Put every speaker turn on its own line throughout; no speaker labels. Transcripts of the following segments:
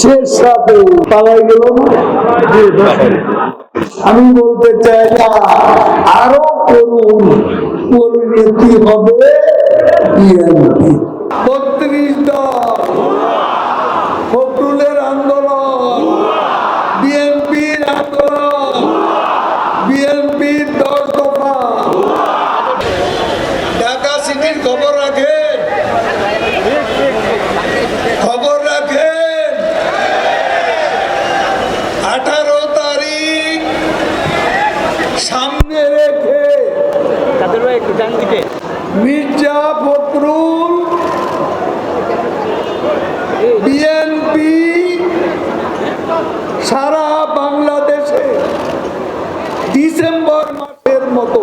শেষ রাতে পালাই গেল আমি বলতে চাই না আরও করুন। পরিণতি হবে বত্রিশ ফখরুল বিএনপি, সারা বাংলাদেশে ডিসেম্বর মাসের মতো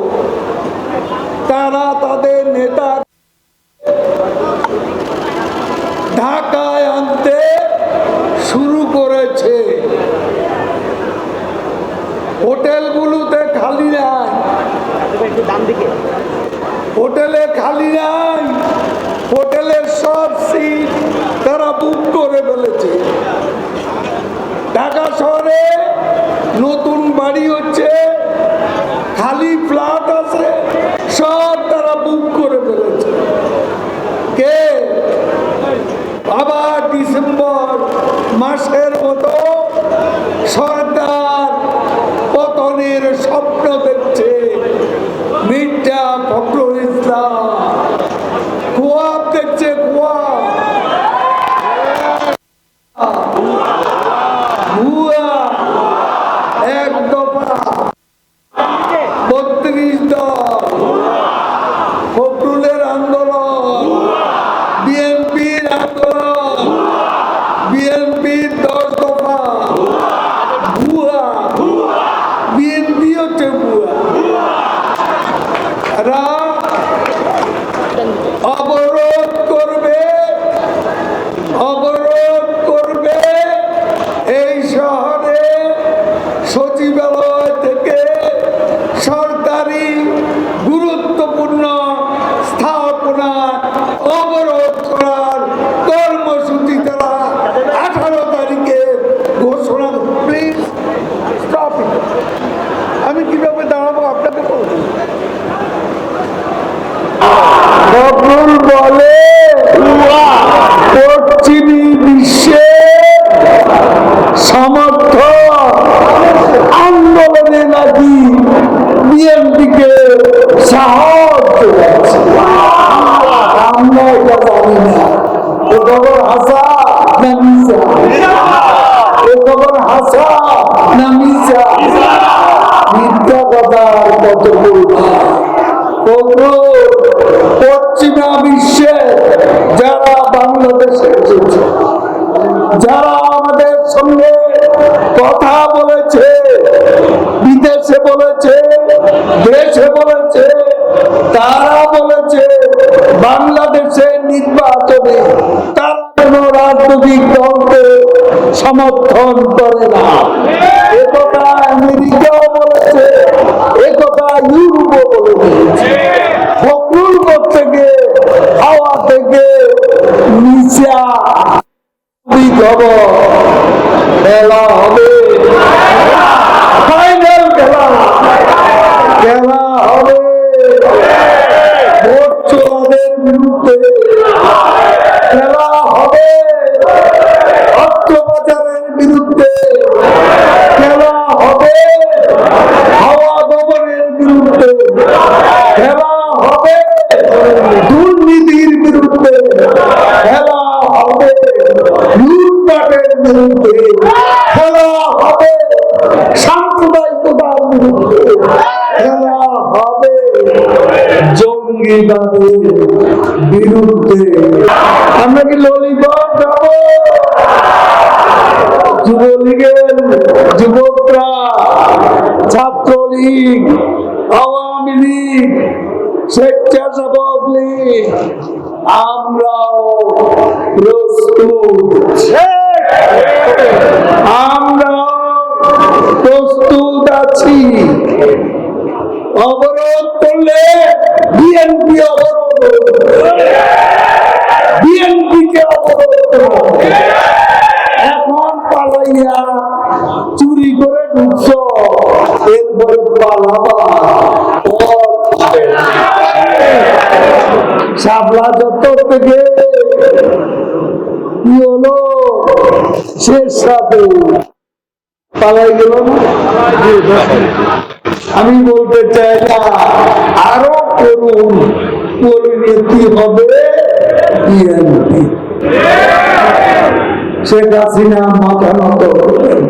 তারা তাদের নেতা ঢাকায় আনতে শুরু করেছে। হোটেলগুলোতে খালি নাই। নাই। হোটেলের সব সিট তারা বুক করে ফেলেছে। ঢাকা শহরে নতুন বাড়ি হচ্ছে ফখরুল পশ্চিমা বিশ্বে যারা বাংলাদেশে এসেছে, যারা আমাদের সঙ্গে কথা বলেছে, বিদেশে বলেছে, দেশে বলেছে, তারা বলেছে বাংলাদেশে নির্বাচনে তারা কোন রাজনৈতিক দলকে সমর্থন করে না একথা আমেরিকাও বলেছে একথা ইউরোপও বলে দিয়েছে ফখরুল থেকে হাওয়া থেকে নিচা খবর খেলা হবে ফাইনাল খেলা খেলা হবে ভোট চোরাদের বিরুদ্ধে খেলা হবে অর্থপাচারের বিরুদ্ধে খেলা হবে হাওয়া ভবনের বিরুদ্ধে খেলা হবে দুর্নীতির বিরুদ্ধে খেলা হবে লুটপাটের বিরুদ্ধে খেলা হবে সাম্প্রদায়িকতার খেলা হবে জঙ্গিবাদের বিরুদ্ধে আমরা কি ললিপপ যাব যুবলীগের যুবকরা ছাত্রলীগ আওয়ামী লীগ স্বেচ্ছাসেবক লীগ আমরাও প্রস্তুত। আমরাও প্রস্তুত আছি। অবরোধ করলে বিএনপি এখন পালাইয়া চুরি করে ঢুকছ। এরপরে পালাবা। শাপলা চত্বর থেকে কি হলো? শেষ সাথে পালাই গেল আমি বলতে চাই না, আরও করুন পরিণতি হবে শেখ হাসিনা মাথা নত করবেন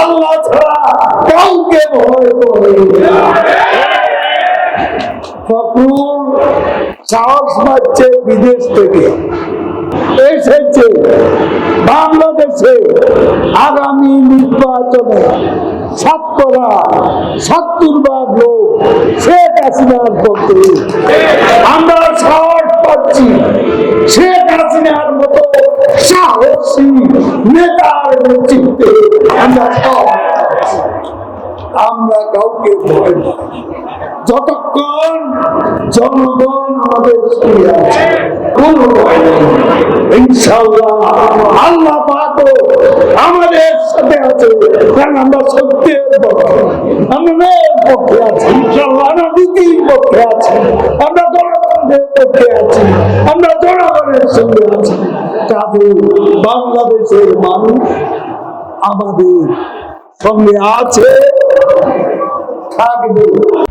আল্লাহ ছাড়া কাউকে ভয় করে সাহস পাচ্ছে বিদেশ থেকে। এসেছে বাংলাদেশে আগামী নির্বাচনে শতকরা সত্তর লোক শেখ হাসিনার আমরা সাহস পাচ্ছি শেখ হাসিনার মতো সাহসী নেতার নেতৃত্বে। আমরা আমরা কাউকে ভয় পাই না। যতক্ষণ জনগণ আমাদের আছে। কোনো ভয় নেই। ইনশাল্লাহ আল্লাহ পাকও আমাদের সাথে আছে। কারণ আমরা সত্যের পক্ষে, আমরা পক্ষে আছি। ইনশাল্লাহ আমরা নীতির পক্ষে আছি। আমরা জনগণের পক্ষে আছি। আমরা জনগণের সঙ্গে আছি। কাজে বাংলাদেশের মানুষ আমাদের সঙ্গে আছে। থাকবে।